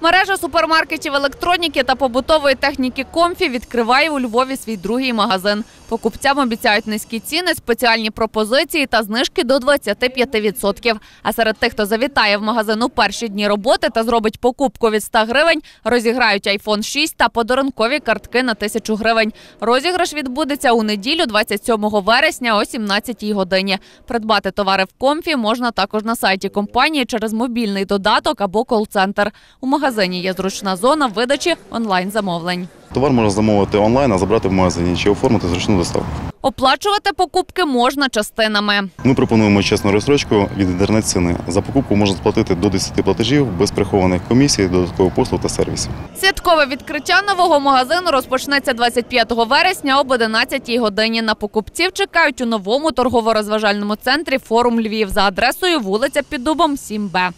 Мережа супермаркетів електроніки та побутової техніки Комфі відкриває у Львові свій другий магазин. Покупцям обіцяють низькі ціни, спеціальні пропозиції та знижки до 25%. А серед тих, хто завітає в магазин у перші дні роботи та зробить покупку від 100 гривень, розіграють iPhone 6 та подарункові картки на 1000 гривень. Розіграш відбудеться у неділю, 27 вересня о 17 годині. Придбати товари в Комфі можна також на сайті компанії через мобільний додаток або кол-центр. У магазині є зручна зона видачі онлайн-замовлень. Товар можна замовити онлайн, а забрати в магазині чи оформити зручну доставку. Оплачувати покупки можна частинами. Ми пропонуємо чесну розстрочку від інтернет-ціни. За покупку можна сплатити до 10 платежів без прихованих комісій, додаткових послуг та сервісів. Святкове відкриття нового магазину розпочнеться 25 вересня об 11 годині. На покупців чекають у новому торгово-розважальному центрі Форум Львів за адресою вулиця Піддубом 7Б.